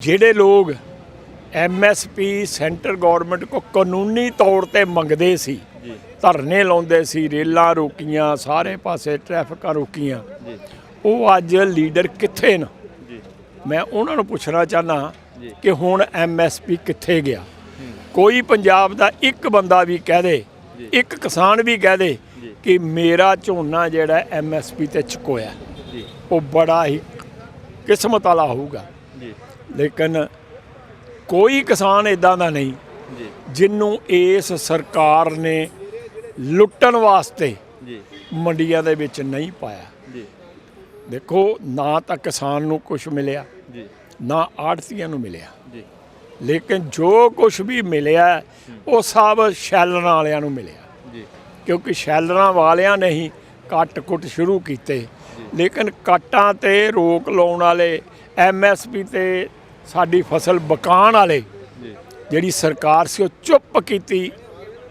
ਜਿਹੜੇ ਲੋਕ MSP centre government ਕੋ ਕਾਨੂੰਨੀ ਤੌਰ ਤੇ ਮੰਗਦੇ ਸੀ ਧਰਨੇ ਲਾਉਂਦੇ ਸੀ ਰੇਲਾਂ ਰੋਕੀਆਂ ਸਾਰੇ ਪਾਸੇ ਟ੍ਰੈਫਿਕਾਂ ਰੋਕੀਆਂ ਉਹ ਅੱਜ ਲੀਡਰ ਕਿੱਥੇ ਨੇ? ਮੈਂ ਉਹਨਾਂ ਨੂੰ ਪੁੱਛਣਾ ਚਾਹਨਾ। ਕਿ ਹੁਣ ਐਮਐਸਪੀ ਕਿੱਥੇ ਗਿਆ? ਕੋਈ ਪੰਜਾਬ ਦਾ ਇੱਕ ਬੰਦਾ ਵੀ ਕਹਿ ਦੇ। ਇੱਕ ਕਿਸਾਨ ਵੀ ਕਹਿ ਦੇ। ਕਿ ਮੇਰਾ ਝੋਨਾ ਜਿਹੜਾ ਐਮਐਸਪੀ ਤੇ ਚੁਕੋਇਆ ਉਹ ਬੜਾ ਹੀ ਕਿਸਮਤ ਵਾਲਾ ਹੋਊਗਾ। ਲੇਕਿਨ ਕੋਈ ਕਿਸਾਨ ਇਦਾਂ ਦਾ ਨਹੀਂ ਜੀ। ਜਿਹਨੂੰ ਇਸ ਸਰਕਾਰ ਨੇ ਲੁੱਟਣ ਵਾਸਤੇ ਮੰਡੀਆਂ ਦੇ ਵਿੱਚ ਨਹੀਂ ਪਾਇਆ। ਦੇਖੋ ਨਾ ਤਾਂ ਕਿਸਾਨ ਨੂੰ ਕੁਝ ਮਿਲਿਆ ਨਾ ਆੜਤੀਆਂ ਨੂੰ ਮਿਲਿਆ। ਲੇਕਿਨ ਜੋ ਕੁਝ ਵੀ ਮਿਲਿਆ ਉਹ ਸਭ ਸ਼ੈਲਰਾਂ ਵਾਲਿਆਂ ਨੂੰ ਮਿਲਿਆ। ਕਿਉਂਕਿ ਸ਼ੈਲਰਾਂ ਵਾਲਿਆਂ ਨੇ ਹੀ ਕੱਟ-ਕੁੱਟ ਸ਼ੁਰੂ ਕੀਤੇ। ਲੇਕਿਨ ਕੱਟਾਂ ਤੇ ਰੋਕ ਲਾਉਣ ਵਾਲੇ ਐਮਐਸਪੀ ਤੇ ਸਾਡੀ ਫਸਲ ਬਕਾਉਣ ਵਾਲੇ ਜਿਹੜੀ ਸਰਕਾਰ ਸੀ ਉਹ ਚੁੱਪ ਕੀਤੀ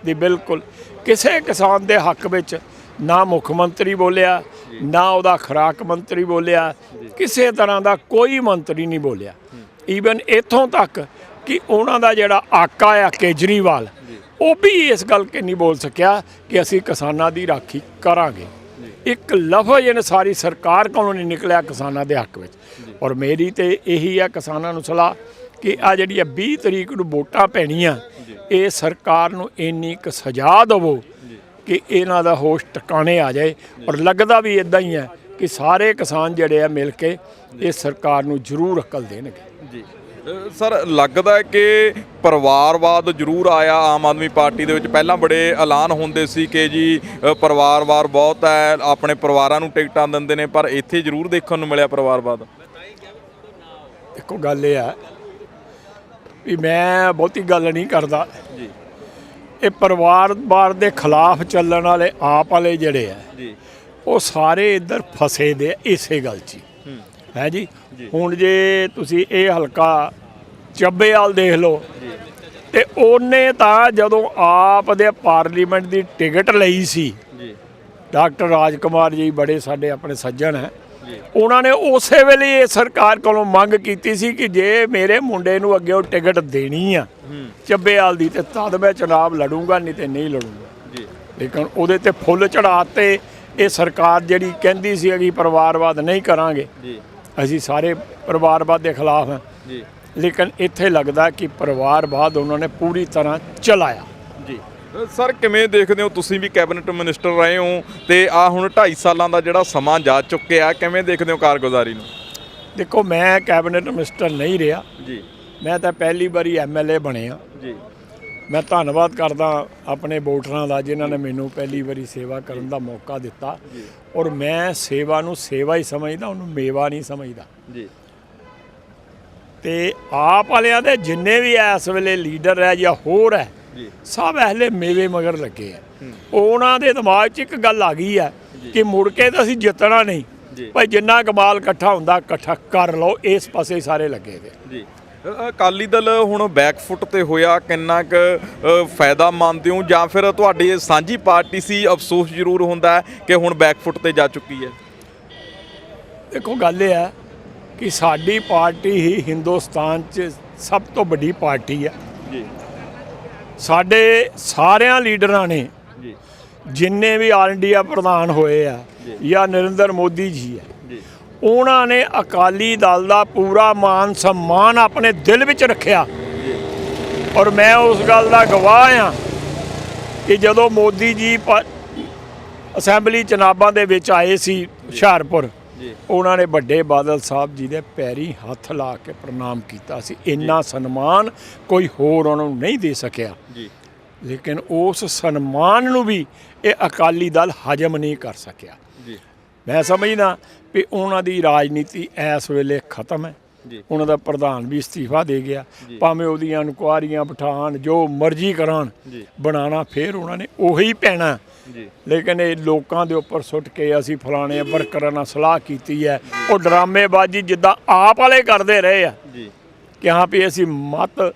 ਦੀ ਬਿਲਕੁਲ। ਕਿਸੇ ਕਿਸਾਨ ਦੇ ਹੱਕ ਵਿੱਚ ਨਾ ਮੁੱਖ ਮੰਤਰੀ ਬੋਲਿਆ ਨਾ ਉਹਦਾ ਖੁਰਾਕ ਮੰਤਰੀ ਬੋਲਿਆ ਕਿਸੇ ਤਰ੍ਹਾਂ ਦਾ ਕੋਈ ਮੰਤਰੀ ਨਹੀਂ ਬੋਲਿਆ। ਈਵਨ ਇਥੋਂ ਤੱਕ ਕਿ ਉਹਨਾਂ ਦਾ ਜਿਹੜਾ ਆਕਾ ਆ ਕੇਜਰੀਵਾਲ ਉਹ ਵੀ ਇਸ ਗੱਲ ਕਿ ਨਹੀਂ ਬੋਲ ਸਕਿਆ ਕਿ ਅਸੀਂ ਕਿਸਾਨਾਂ ਦੀ ਰਾਖੀ ਕਰਾਂਗੇ। ਇੱਕ ਲਫ਼ਜ਼ ਇਹਨੇ ਸਾਰੀ ਸਰਕਾਰ ਕੋਲੋਂ ਨਹੀਂ ਨਿਕਲਿਆ ਕਿਸਾਨਾਂ ਦੇ ਹੱਕ ਵਿੱਚ। ਔਰ ਮੇਰੀ ਤੇ ਇਹੀ ਆ ਕਿਸਾਨਾਂ ਨੂੰ ਸਲਾਹ ਕਿ ਆ ਜਿਹੜੀ 20 ਤਰੀਕ ਨੂੰ ਵੋਟਾਂ ਪੈਣੀਆਂ ਇਹ ਸਰਕਾਰ ਨੂੰ ਇੰਨੀ ਕੁ ਸਜ਼ਾ ਦੇਵੋ ਕਿ ਇਹਨਾਂ ਦਾ ਹੋਸ਼ ਟਿਕਾਣੇ ਆ ਜਾਏ। ਔਰ ਲੱਗਦਾ ਵੀ ਇਦਾਂ ਹੀ ਹੈ ਕਿ ਸਾਰੇ ਕਿਸਾਨ ਜਿਹੜੇ ਆ ਮਿਲ ਕੇ ਇਹ ਸਰਕਾਰ ਨੂੰ ਜ਼ਰੂਰ ਅਕਲ ਦੇਣਗੇ। ਜੀ। ਸਰ ਲੱਗਦਾ ਕਿ ਪਰਿਵਾਰਵਾਦ ਜ਼ਰੂਰ ਆਇਆ ਆਮ ਆਦਮੀ ਪਾਰਟੀ ਦੇ ਵਿੱਚ। ਪਹਿਲਾਂ ਬੜੇ ਐਲਾਨ ਹੁੰਦੇ ਸੀ ਕਿ ਜੀ ਪਰਿਵਾਰਵਾਦ ਬਹੁਤ ਹੈ ਆਪਣੇ ਪਰਿਵਾਰਾਂ ਨੂੰ ਟਿਕਟਾਂ ਦਿੰਦੇ ਨੇ ਪਰ ਇੱਥੇ ਜ਼ਰੂਰ ਦੇਖਣ ਨੂੰ ਮਿਲਿਆ ਪਰਿਵਾਰਵਾਦ। ਇੱਕੋ ਗੱਲ ਇਹ ਹੈ ਵੀ ਮੈਂ ਬਹੁਤੀ ਗੱਲ ਨਹੀਂ ਕਰਦਾ। ਜੀ। ਇਹ ਪਰਿਵਾਰ ਬਾਰ ਦੇ ਖਿਲਾਫ ਚੱਲਣ ਵਾਲੇ ਆਪ ਵਾਲੇ ਜਿਹੜੇ ਆ ਜੀ। ਉਹ ਸਾਰੇ ਇੱਧਰ ਫਸੇ ਦੇ ਆ ਇਸੇ ਗੱਲ 'ਚ ਹੀ। ਹੂੰ। ਜੀ। ਹੁਣ ਜੇ ਤੁਸੀਂ ਇਹ ਹਲਕਾ ਚੱਬੇਵਾਲ ਦੇਖ ਲਓ ਤੇ ਉਹਨੇ ਤਾਂ ਜਦੋਂ ਆਪ ਦੇ ਪਾਰਲੀਮੈਂਟ ਦੀ ਟਿਕਟ ਲਈ ਸੀ ਜੀ। ਡਾਕਟਰ ਰਾਜਕੁਮਾਰ ਜੀ ਬੜੇ ਸਾਡੇ ਆਪਣੇ ਸੱਜਣ ਹੈ ਉਹਨਾਂ ਨੇ ਉਸੇ ਵੇਲੇ ਇਹ ਸਰਕਾਰ ਕੋਲੋਂ ਮੰਗ ਕੀਤੀ ਸੀ ਕਿ ਜੇ ਮੇਰੇ ਮੁੰਡੇ ਨੂੰ ਅੱਗੇ ਉਹ ਟਿਕਟ ਦੇਣੀ ਆ ਹੂੰ। ਚੱਬੇਵਾਲ ਦੀ ਤੇ ਤਦ ਮੈਂ ਚੁਣਾਵ ਲੜੂੰਗਾ ਨਹੀਂ ਤੇ ਨਹੀਂ ਲੜੂੰਗਾ। ਜੀ। ਲੇਕਿਨ ਉਹਦੇ ਤੇ ਫੁੱਲ ਚੜਾਤੇ ਇਹ ਸਰਕਾਰ ਜਿਹੜੀ ਕਹਿੰਦੀ ਸੀ ਕਿ ਪਰਿਵਾਰਵਾਦ ਨਹੀਂ ਕਰਾਂਗੇ। ਜੀ। ਅਸੀਂ ਸਾਰੇ ਪਰਿਵਾਰਵਾਦ ਦੇ ਖਿਲਾਫ ਹਾਂ। ਜੀ। ਲੇਕਿਨ ਇੱਥੇ ਲੱਗਦਾ ਕਿ ਪਰਿਵਾਰਵਾਦ ਉਹਨਾਂ ਨੇ ਪੂਰੀ ਤਰ੍ਹਾਂ ਚਲਾਇਆ। ਜੀ। ਸਰ ਕਿਵੇਂ ਦੇਖਦੇ ਹੋ ਤੁਸੀਂ ਵੀ ਕੈਬਨਿਟ ਮਿਨਿਸਟਰ ਰਹੇ ਹੋ ਤੇ ਆ ਹੁਣ 2.5 ਸਾਲਾਂ ਦਾ ਜਿਹੜਾ ਸਮਾਂ ਜਾ ਚੁੱਕਿਆ ਕਿਵੇਂ ਦੇਖਦੇ ਹੋ ਕਾਰਗੁਜ਼ਾਰੀ ਨੂੰ? ਦੇਖੋ ਮੈਂ ਕੈਬਨਿਟ ਮਿਨਿਸਟਰ ਨਹੀਂ ਰਿਹਾ। ਜੀ। ਮੈਂ ਤਾਂ ਪਹਿਲੀ ਵਾਰੀ ਐਮਐਲਏ ਬਣਿਆ ਜੀ। ਮੈਂ ਧੰਨਵਾਦ ਕਰਦਾ ਆਪਣੇ ਵੋਟਰਾਂ ਦਾ ਜਿਨ੍ਹਾਂ ਨੇ ਮੈਨੂੰ ਪਹਿਲੀ ਵਾਰੀ ਸੇਵਾ ਕਰਨ ਦਾ ਮੌਕਾ ਦਿੱਤਾ। ਔਰ ਮੈਂ ਸੇਵਾ ਨੂੰ ਸੇਵਾ ਹੀ ਸਮਝਦਾ ਉਹਨੂੰ ਮੇਵਾ ਨਹੀਂ ਸਮਝਦਾ। ਜੀ। ਤੇ ਆਪ ਵਾਲਿਆਂ ਦੇ ਜਿੰਨੇ ਵੀ ਇਸ ਵੇਲੇ ਲੀਡਰ ਹੈ ਜਾਂ ਹੋਰ ਹੈ ਸਭ ਅਹਲੇ ਮੇਵੇ ਮਗਰ ਲੱਗੇ ਆ। ਉਹਨਾਂ ਦੇ ਦਿਮਾਗ 'ਚ ਇੱਕ ਗੱਲ ਆ ਗਈ ਹੈ ਕਿ ਮੁੜ ਕੇ ਤਾਂ ਅਸੀਂ ਜਿੱਤਣਾ ਨਹੀਂ। ਭਾਈ ਜਿੰਨਾ ਕਮਾਲ ਇਕੱਠਾ ਹੁੰਦਾ ਇਕੱਠਾ ਕਰ ਲਓ ਇਸ ਪਾਸੇ ਸਾਰੇ ਲੱਗੇ ਦੇ। ਜੀ। ਅਕਾਲੀ ਦਲ ਹੁਣ ਬੈਕਫੁੱਟ ਤੇ ਹੋਇਆ ਕਿੰਨਾ ਕੁ ਫਾਇਦਾ ਮੰਨਦੇ ਹੋ? ਜਾਂ ਫਿਰ ਤੁਹਾਡੀ ਸਾਂਝੀ ਪਾਰਟੀ ਸੀ ਅਫਸੋਸ ਜ਼ਰੂਰ ਹੁੰਦਾ ਕਿ ਹੁਣ ਬੈਕਫੁੱਟ ਤੇ ਜਾ ਚੁੱਕੀ ਹੈ? ਦੇਖੋ ਗੱਲ ਇਹ ਹੈ ਕਿ ਸਾਡੀ ਪਾਰਟੀ ਹੀ ਹਿੰਦੁਸਤਾਨ 'ਚ ਸਭ ਤੋਂ ਵੱਡੀ ਪਾਰਟੀ ਹੈ ਜੀ। ਸਾਡੇ ਸਾਰਿਆਂ ਲੀਡਰਾਂ ਨੇ ਜਿੰਨੇ ਵੀ ਆਲ ਇੰਡੀਆ ਪ੍ਰਧਾਨ ਹੋਏ ਆ ਜਾਂ। ਨਰਿੰਦਰ ਮੋਦੀ ਜੀ ਜੀ। ਉਹਨਾਂ ਨੇ ਅਕਾਲੀ ਦਲ ਦਾ ਪੂਰਾ ਮਾਨ ਸਨਮਾਨ ਆਪਣੇ ਦਿਲ ਵਿੱਚ ਰੱਖਿਆ। ਔਰ ਮੈਂ ਉਸ ਗੱਲ ਦਾ ਗਵਾਹ ਆ ਕਿ ਜਦੋਂ ਮੋਦੀ ਜੀ ਅਸੈਂਬਲੀ ਚੁਣਾਵਾਂ ਦੇ ਵਿੱਚ ਆਏ ਸੀ ਹੁਸ਼ਿਆਰਪੁਰ ਜੀ। ਉਹਨਾਂ ਨੇ ਵੱਡੇ ਬਾਦਲ ਸਾਹਿਬ ਜੀ ਦੇ ਪੈਰੀ ਹੱਥ ਲਾ ਕੇ ਪ੍ਰਣਾਮ ਕੀਤਾ ਸੀ। ਇੰਨਾ ਸਨਮਾਨ ਕੋਈ ਹੋਰ ਉਹਨਾਂ ਨੂੰ ਨਹੀਂ ਦੇ ਸਕਿਆ। ਜੀ। ਲੇਕਿਨ ਉਸ ਸਨਮਾਨ ਨੂੰ ਵੀ ਇਹ ਅਕਾਲੀ ਦਲ ਹਜਮ ਨਹੀਂ ਕਰ ਸਕਿਆ। ਜੀ। ਮੈਂ ਸਮਝਦਾ ਵੀ ਉਹਨਾਂ ਦੀ ਰਾਜਨੀਤੀ ਇਸ ਵੇਲੇ ਖਤਮ ਹੈ। ਜੀ। ਉਹਨਾਂ ਦਾ ਪ੍ਰਧਾਨ ਵੀ ਅਸਤੀਫਾ ਦੇ ਗਿਆ। ਭਾਵੇਂ ਉਹਦੀਆਂ ਇਨਕੁਆਰੀਆਂ ਬਿਠਾਣ ਜੋ ਮਰਜ਼ੀ ਕਰਾਣ। ਬਣਾਣਾ ਫੇਰ ਉਹਨਾਂ ਨੇ ਉਹੀ ਪੈਣਾ। ਜੀ। ਲੇਕਿਨ ਇਹ ਲੋਕਾਂ ਦੇ ਉੱਪਰ ਸੁੱਟ ਕੇ ਅਸੀਂ ਫਲਾਣੇ ਵਰਕਰਾਂ ਨਾਲ ਸਲਾਹ ਕੀਤੀ ਹੈ। ਉਹ ਡਰਾਮੇਬਾਜ਼ੀ ਜਿੱਦਾਂ ਆਪ ਵਾਲੇ ਕਰਦੇ ਰਹੇ ਆ। ਜੀ। ਕਿ ਹਾਂ ਵੀ ਅਸੀਂ ਮਤ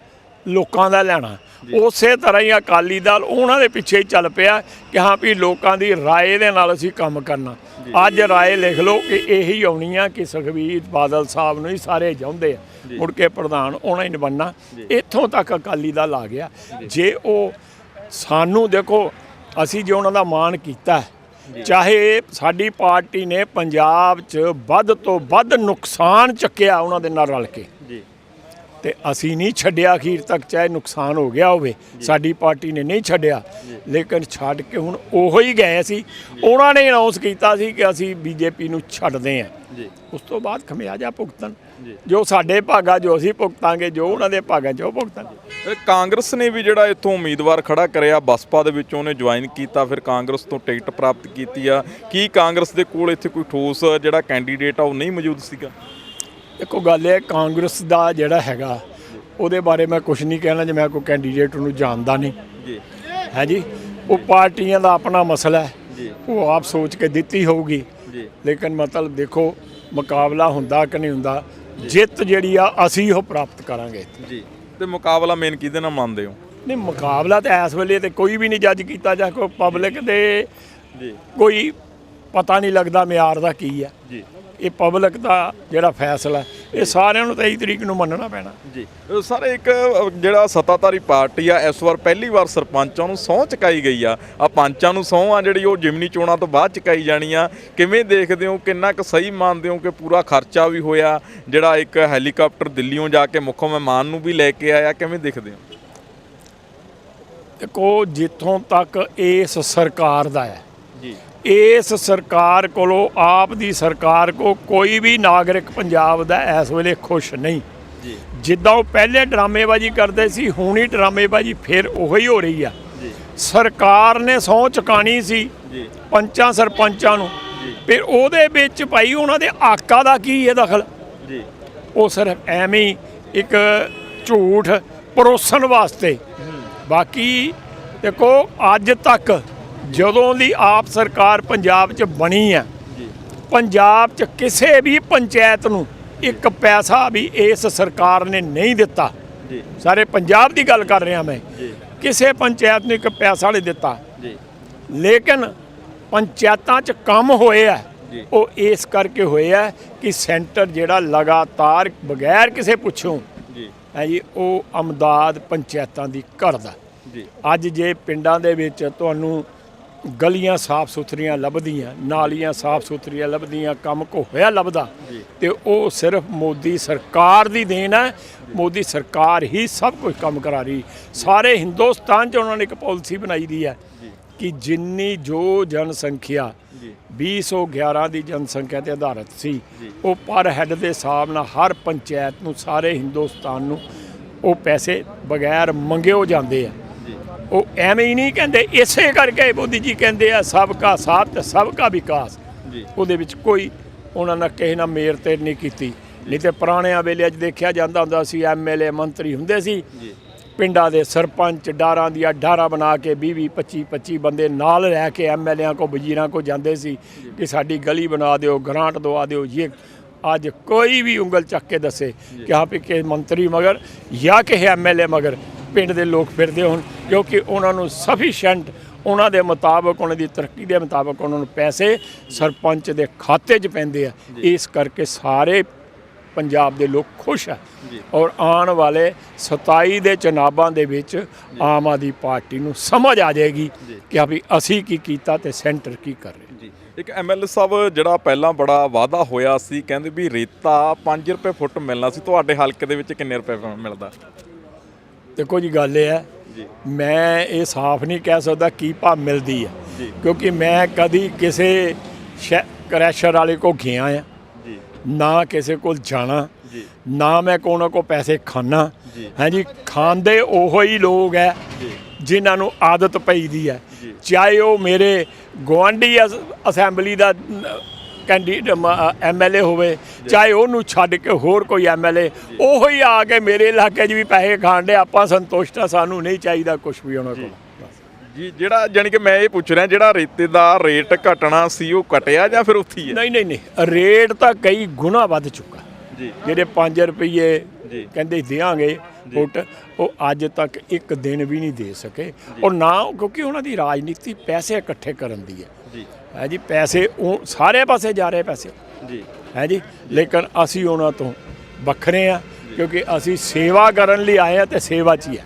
ਲੋਕਾਂ ਦਾ ਲੈਣਾ। ਉਸੇ ਤਰ੍ਹਾਂ ਹੀ ਅਕਾਲੀ ਦਲ ਉਹਨਾਂ ਦੇ ਪਿੱਛੇ ਹੀ ਚੱਲ ਪਿਆ ਕਿ ਹਾਂ ਵੀ ਲੋਕਾਂ ਦੀ ਰਾਏ ਦੇ ਨਾਲ ਅਸੀਂ ਕੰਮ ਕਰਨਾ। ਅੱਜ ਰਾਏ ਲਿਖ ਲਓ ਕਿ ਇਹੀ ਆਉਣੀ ਆ ਕਿ ਸੁਖਬੀਰ ਬਾਦਲ ਸਾਹਿਬ ਨੂੰ ਹੀ ਸਾਰੇ ਚਾਹੁੰਦੇ ਆ। ਮੁੜ ਕੇ ਪ੍ਰਧਾਨ ਉਹਨਾਂ ਹੀ ਨਹੀਂ ਬਣਨਾ। ਇੱਥੋਂ ਤੱਕ ਅਕਾਲੀ ਦਲ ਆ ਗਿਆ। ਜੇ ਉਹ ਸਾਨੂੰ ਦੇਖੋ ਅਸੀਂ ਜੇ ਉਹਨਾਂ ਦਾ ਮਾਣ ਕੀਤਾ ਚਾਹੇ ਸਾਡੀ ਪਾਰਟੀ ਨੇ ਪੰਜਾਬ 'ਚ ਵੱਧ ਤੋਂ ਵੱਧ ਨੁਕਸਾਨ ਚੱਕਿਆ ਉਹਨਾਂ ਦੇ ਨਾਲ ਰਲ ਕੇ। ਜੀ। ਤੇ ਅਸੀਂ ਨਹੀਂ ਛੱਡਿਆ ਅਖੀਰ ਤੱਕ ਚਾਹੇ ਨੁਕਸਾਨ ਹੋ ਗਿਆ ਹੋਵੇ ਸਾਡੀ ਪਾਰਟੀ ਨੇ ਨਹੀਂ ਛੱਡਿਆ। ਲੇਕਿਨ ਛੱਡ ਕੇ ਹੁਣ ਉਹੋ ਹੀ ਗਏ ਸੀ। ਉਹਨਾਂ ਨੇ ਅਨਾਉਂਸ ਕੀਤਾ ਸੀ ਕਿ ਅਸੀਂ ਬੀਜੇਪੀ ਨੂੰ ਛੱਡਦੇ ਹਾਂ। ਜੀ। ਉਸ ਤੋਂ ਬਾਅਦ ਖਮਿਆਜਾ ਭੁਗਤਣ। ਜੀ। ਜੋ ਸਾਡੇ ਭਾਗਾ ਜੋ ਅਸੀਂ ਭੁਗਤਾਂਗੇ ਜੋ ਉਹਨਾਂ ਦੇ ਭਾਗਾਂ 'ਚ ਉਹ ਭੁਗਤਣ। ਇਹ ਕਾਂਗਰਸ ਨੇ ਵੀ ਜਿਹੜਾ ਇੱਥੋਂ ਉਮੀਦਵਾਰ ਖੜਾ ਕਰਿਆ ਬਸਪਾ ਦੇ ਵਿੱਚ ਉਹਨੇ ਜੁਆਇਨ ਕੀਤਾ ਫਿਰ ਕਾਂਗਰਸ ਤੋਂ ਟਿਕਟ ਪ੍ਰਾਪਤ ਕੀਤੀ ਆ। ਕੀ ਕਾਂਗਰਸ ਦੇ ਕੋਲ ਇੱਥੇ ਕੋਈ ਠੋਸ ਜਿਹੜਾ ਕੈਂਡੀਡੇਟ ਆ ਉਹ ਨਹੀਂ ਮੌਜੂਦ ਸੀਗਾ? ਦੇਖੋ ਗੱਲ ਇਹ ਹੈ, ਕਾਂਗਰਸ ਦਾ ਜਿਹੜਾ ਹੈਗਾ ਉਹਦੇ ਬਾਰੇ ਮੈਂ ਕੁਝ ਨਹੀਂ ਕਹਿਣਾ ਜੇ ਮੈਂ ਕੋਈ ਕੈਂਡੀਡੇਟ ਨੂੰ ਜਾਣਦਾ ਨਹੀਂ। ਜੀ। ਹੈ ਜੀ? ਉਹ ਪਾਰਟੀਆਂ ਦਾ ਆਪਣਾ ਮਸਲਾ ਹੈ। ਜੀ। ਉਹ ਆਪ ਸੋਚ ਕੇ ਦਿੱਤੀ ਹੋਊਗੀ। ਜੀ। ਲੇਕਿਨ ਮਤਲਬ ਦੇਖੋ ਮੁਕਾਬਲਾ ਹੁੰਦਾ ਕਿ ਨਹੀਂ ਹੁੰਦਾ ਜਿੱਤ ਜਿਹੜੀ ਆ ਅਸੀਂ ਉਹ ਪ੍ਰਾਪਤ ਕਰਾਂਗੇ ਜੀ। ਤੇ ਮੁਕਾਬਲਾ ਮੇਨ ਕਿਹਦੇ ਨਾਲ ਮੰਨਦੇ ਹੋ? ਨਹੀਂ ਮੁਕਾਬਲਾ ਤਾਂ ਇਸ ਵੇਲੇ ਤੇ ਕੋਈ ਵੀ ਨਹੀਂ ਜੱਜ ਕੀਤਾ ਜਾ ਕੋਈ ਪਬਲਿਕ ਦੇ ਜੀ। ਕੋਈ ਪਤਾ ਨਹੀਂ ਲੱਗਦਾ ਮਿਆਰ ਦਾ ਕੀ ਹੈ। ਜੀ। ਇਹ ਪਬਲਿਕ ਦਾ ਜਿਹੜਾ ਫੈਸਲਾ ਇਹ ਸਾਰਿਆਂ ਨੂੰ 23 ਤਰੀਕ ਨੂੰ ਮੰਨਣਾ ਪੈਣਾ। ਜੀ। ਸਰ ਇੱਕ ਜਿਹੜਾ ਸੱਤਾਧਾਰੀ ਪਾਰਟੀ ਆ ਇਸ ਵਾਰ ਪਹਿਲੀ ਵਾਰ ਸਰਪੰਚਾਂ ਨੂੰ ਸਹੁੰ ਚੁਕਾਈ ਗਈ ਆ। ਆ ਪੰਚਾਂ ਨੂੰ ਸਹੁੰ ਆ ਜਿਹੜੀ ਉਹ ਜਿਮਨੀ ਚੋਣਾਂ ਤੋਂ ਬਾਅਦ ਚੁਕਾਈ ਜਾਣੀ ਆ। ਕਿਵੇਂ ਦੇਖਦੇ ਹੋ ਕਿੰਨਾ ਕੁ ਸਹੀ ਮੰਨਦੇ ਹੋ ਕਿ ਪੂਰਾ ਖਰਚਾ ਵੀ ਹੋਇਆ? ਜਿਹੜਾ ਇੱਕ ਹੈਲੀਕਾਪਟਰ ਦਿੱਲੀੋਂ ਜਾ ਕੇ ਮੁੱਖ ਮਹਿਮਾਨ ਨੂੰ ਵੀ ਲੈ ਕੇ ਆਇਆ ਕਿਵੇਂ ਦੇਖਦੇ ਹੋ? ਦੇਖੋ ਜਿੱਥੋਂ ਤੱਕ ਇਸ ਸਰਕਾਰ ਦਾ ਹੈ ਜੀ। ਇਸ ਸਰਕਾਰ ਕੋਲੋਂ ਆਪ ਦੀ ਸਰਕਾਰ ਕੋ ਕੋਈ ਵੀ ਨਾਗਰਿਕ ਪੰਜਾਬ ਦਾ ਇਸ ਵੇਲੇ ਖੁਸ਼ ਨਹੀਂ। ਜੀ। ਜਿੱਦਾਂ ਉਹ ਪਹਿਲੇ ਡਰਾਮੇਬਾਜ਼ੀ ਕਰਦੇ ਸੀ ਹੁਣ ਹੀ ਡਰਾਮੇਬਾਜ਼ੀ ਫਿਰ ਉਹੀ ਹੋ ਰਹੀ ਆ। ਜੀ। ਸਰਕਾਰ ਨੇ ਸਹੁੰ ਚੁਕਾਣੀ ਸੀ ਜੀ। ਪੰਚਾਂ ਸਰਪੰਚਾਂ ਨੂੰ। ਫਿਰ ਉਹਦੇ ਵਿੱਚ ਭਾਈ ਉਹਨਾਂ ਦੇ ਆਕਾ ਦਾ ਕੀ ਹੈ ਦਖਲ? ਜੀ। ਉਹ ਸਿਰਫ ਐਵੇਂ ਹੀ ਇੱਕ ਝੂਠ ਪਰੋਸਣ ਵਾਸਤੇ। ਬਾਕੀ ਦੇਖੋ ਅੱਜ ਤੱਕ ਜਦੋਂ ਦੀ ਆਪ ਸਰਕਾਰ ਪੰਜਾਬ 'ਚ ਬਣੀ ਹੈ ਪੰਜਾਬ 'ਚ ਕਿਸੇ ਵੀ ਪੰਚਾਇਤ ਨੂੰ ਇੱਕ ਪੈਸਾ ਵੀ ਇਸ ਸਰਕਾਰ ਨੇ ਨਹੀਂ ਦਿੱਤਾ। ਜੀ। ਸਾਰੇ ਪੰਜਾਬ ਦੀ ਗੱਲ ਕਰ ਰਿਹਾ ਮੈਂ। ਜੀ। ਕਿਸੇ ਪੰਚਾਇਤ ਨੂੰ ਇੱਕ ਪੈਸਾ ਨਹੀਂ ਦਿੱਤਾ। ਜੀ। ਲੇਕਿਨ ਪੰਚਾਇਤਾਂ 'ਚ ਕੰਮ ਹੋਏ ਆ। ਉਹ ਇਸ ਕਰਕੇ ਹੋਏ ਆ ਕਿ ਸੈਂਟਰ ਜਿਹੜਾ ਲਗਾਤਾਰ ਬਗੈਰ ਕਿਸੇ ਪੁੱਛੋਂ ਜੀ। ਹੈ ਜੀ ਉਹ ਅਮਦਾਦ ਪੰਚਾਇਤਾਂ ਦੀ ਕਰਦਾ ਜੀ। ਅੱਜ ਜੇ ਪਿੰਡਾਂ ਦੇ ਵਿੱਚ ਤੁਹਾਨੂੰ ਗਲੀਆਂ ਸਾਫ਼ ਸੁਥਰੀਆਂ ਲੱਭਦੀਆਂ ਨਾਲੀਆਂ ਸਾਫ਼ ਸੁਥਰੀਆਂ ਲੱਭਦੀਆਂ ਕੰਮ ਕੋ ਹੋਇਆ ਲੱਭਦਾ। ਤੇ ਉਹ ਸਿਰਫ ਮੋਦੀ ਸਰਕਾਰ ਦੀ ਦੇਣ ਹੈ। ਮੋਦੀ ਸਰਕਾਰ ਹੀ ਸਭ ਕੁਝ ਕੰਮ ਕਰਾ ਰਹੀ। ਸਾਰੇ ਹਿੰਦੁਸਤਾਨ 'ਚ ਉਹਨਾਂ ਨੇ ਇੱਕ ਪਾਲਿਸੀ ਬਣਾਈ ਦੀ ਹੈ ਕਿ ਜਿੰਨੀ ਜੋ ਜਨਸੰਖਿਆ ਜੀ। 2011 ਦੀ ਜਨਸੰਖਿਆ ਤੇ ਆਧਾਰਿਤ ਸੀ। ਉਹ ਪਰ ਹੈੱਡ ਦੇ ਹਿਸਾਬ ਨਾਲ ਹਰ ਪੰਚਾਇਤ ਨੂੰ ਸਾਰੇ ਹਿੰਦੁਸਤਾਨ ਨੂੰ ਉਹ ਪੈਸੇ ਬਗੈਰ ਮੰਗਿਓ ਜਾਂਦੇ ਆ। ਉਹ ਐਵੇਂ ਹੀ ਨਹੀਂ ਕਹਿੰਦੇ ਇਸੇ ਕਰਕੇ ਮੋਦੀ ਜੀ ਕਹਿੰਦੇ ਆ ਸਭ ਕਾ ਸਾਥ ਤੇ ਸਭ ਕਾ ਵਿਕਾਸ। ਜੀ। ਉਹਦੇ ਵਿੱਚ ਕੋਈ ਉਹਨਾਂ ਨਾਲ ਕਿਸੇ ਨਾਲ ਮੇਰ ਤੇ ਨਹੀਂ ਕੀਤੀ। ਨਹੀਂ ਤੇ ਪੁਰਾਣਿਆਂ ਵੇਲੇ 'ਚ ਦੇਖਿਆ ਜਾਂਦਾ ਹੁੰਦਾ ਸੀ ਐਮਐਲਏ ਮੰਤਰੀ ਹੁੰਦੇ ਸੀ। ਜੀ। ਪਿੰਡਾਂ ਦੇ ਸਰਪੰਚ ਡਾਰਾਂ ਦੀਆਂ ਡਾਰਾ ਬਣਾ ਕੇ 20 20 25 25 ਬੰਦੇ ਨਾਲ ਲੈ ਕੇ ਐਮਐਲਏਆਂ ਕੋ ਵਜ਼ੀਰਾਂ ਕੋ ਜਾਂਦੇ ਸੀ ਕਿ ਸਾਡੀ ਗਲੀ ਬਣਾ ਦਿਓ ਗ੍ਰਾਂਟ ਦਵਾ ਦਿਓ ਇਹ ਅੱਜ ਕੋਈ ਵੀ ਉਂਗਲ ਚੱਕ ਕੇ ਦੱਸੇ ਕਿ ਹਾਂ ਵੀ ਕਿ ਮੰਤਰੀ ਮਗਰ ਜਾਂ ਕਿ ਐਮਐਲਏ ਮਗਰ ਪਿੰਡ ਦੇ ਲੋਕ ਫਿਰਦੇ ਹੋਣ ਕਿਉਂਕਿ ਉਹਨਾਂ ਨੂੰ ਸਫੀਸ਼ੀਐਂਟ ਉਹਨਾਂ ਦੇ ਮੁਤਾਬਕ ਉਹਨਾਂ ਦੀ ਤਰੱਕੀ ਦੇ ਮੁਤਾਬਕ ਉਹਨਾਂ ਨੂੰ ਪੈਸੇ ਸਰਪੰਚ ਦੇ ਖਾਤੇ 'ਚ ਪੈਂਦੇ ਆ। ਇਸ ਕਰਕੇ ਸਾਰੇ ਪੰਜਾਬ ਦੇ ਲੋਕ ਖੁਸ਼ ਆ। ਔਰ ਆਉਣ ਵਾਲੇ 27 ਦੇ ਚੁਣਾਵਾਂ ਦੇ ਵਿੱਚ ਆਮ ਆਦਮੀ ਪਾਰਟੀ ਨੂੰ ਸਮਝ ਆ ਜਾਏਗੀ। ਕਿ ਵੀ ਅਸੀਂ ਕੀ ਕੀਤਾ ਤੇ ਸੈਂਟਰ ਕੀ ਕਰ ਰਿਹਾ ਜੀ। ਇੱਕ ਐਮਐਲਏ ਸਾਹਿਬ ਜਿਹੜਾ ਪਹਿਲਾਂ ਬੜਾ ਵਾਅਦਾ ਹੋਇਆ ਸੀ ਕਹਿੰਦੇ ਵੀ ਰੇਤਾ 5 ਰੁਪਏ ਫੁੱਟ ਮਿਲਣਾ ਸੀ ਤੁਹਾਡੇ ਹਲਕੇ ਦੇ ਵਿੱਚ ਕਿੰਨੇ ਰੁਪਏ ਮਿਲਦਾ? ਦੇਖੋ ਜੀ ਗੱਲ ਇਹ ਹੈ ਮੈਂ ਇਹ ਸਾਫ਼ ਨਹੀਂ ਕਹਿ ਸਕਦਾ ਕੀ ਭਾਅ ਮਿਲਦੀ ਹੈ ਕਿਉਂਕਿ ਮੈਂ ਕਦੀ ਕਿਸੇ ਕ੍ਰੈਸ਼ਰ ਵਾਲੇ ਕੋ ਗਿਆ ਆ। ਨਾ ਕਿਸੇ ਕੋਲ ਜਾਣਾ। ਨਾ ਮੈਂ ਕੋਨਾ ਕੋ ਪੈਸੇ ਖਾਣਾ। ਜੀ। ਹੈ ਜੀ ਖਾਂਦੇ ਉਹੋ ਹੀ ਲੋਕ ਹੈ ਜਿਨ੍ਹਾਂ ਨੂੰ ਆਦਤ ਪਈ ਦੀ ਹੈ। ਚਾਹੇ ਉਹ ਮੇਰੇ ਗਵਾਂਢੀ ਅਸ- ਅਸੈਂਬਲੀ ਦਾ ਕੈਂਡੀਡੇਟ ਐਮਐਲਏ ਹੋਵੇ ਚਾਹੇ ਉਹਨੂੰ ਛੱਡ ਕੇ ਹੋਰ ਕੋਈ ਐਮਐਲਏ ਉਹੋ ਹੀ ਆ ਕੇ ਮੇਰੇ ਇਲਾਕੇ 'ਚ ਵੀ ਪੈਸੇ ਖਾਣ ਦੇ ਆਪਾਂ ਸੰਤੁਸ਼ਟ ਆ ਸਾਨੂੰ ਨਹੀਂ ਚਾਹੀਦਾ ਕੁਝ ਵੀ ਉਹਨਾਂ ਕੋਲ। ਜੀ ਜਿਹੜਾ ਜਾਨੀ ਕਿ ਮੈਂ ਇਹ ਪੁੱਛ ਰਿਹਾ ਜਿਹੜਾ ਰੇਤੇ ਦਾ ਰੇਟ ਘਟਣਾ ਸੀ ਉਹ ਘਟਿਆ ਜਾਂ ਫਿਰ ਉੱਥੇ ਹੀ ਹੈ? ਨਹੀਂ ਨਹੀਂ ਨਹੀਂ ਰੇਟ ਤਾਂ ਕਈ ਗੁਣਾ ਵੱਧ ਚੁੱਕਾ। ਜੀ। ਜਿਹੜੇ 5 ਰੁਪਏ। ਕਹਿੰਦੇ ਦੇਾਂਗੇ ਫੁੱਟ ਉਹ ਅੱਜ ਤੱਕ ਇੱਕ ਦਿਨ ਵੀ ਨਹੀਂ ਦੇ ਸਕੇ। ਔਰ ਨਾ ਕਿਉਂਕਿ ਉਹਨਾਂ ਦੀ ਰਾਜਨੀਤੀ ਪੈਸੇ ਇਕੱਠੇ ਕਰਨ ਦੀ ਹੈ। ਜੀ। ਹੈ ਜੀ ਪੈਸੇ ਉਹ ਸਾਰੇ ਪਾਸੇ ਜਾ ਰਹੇ ਪੈਸੇ। ਜੀ। ਹੈ ਜੀ ਲੇਕਿਨ ਅਸੀਂ ਉਹਨਾਂ ਤੋਂ ਵੱਖਰੇ ਆ ਕਿਉਂਕਿ ਅਸੀਂ ਸੇਵਾ ਕਰਨ ਲਈ ਆਏ ਆ ਤੇ ਸੇਵਾ 'ਚ ਹੀ ਆ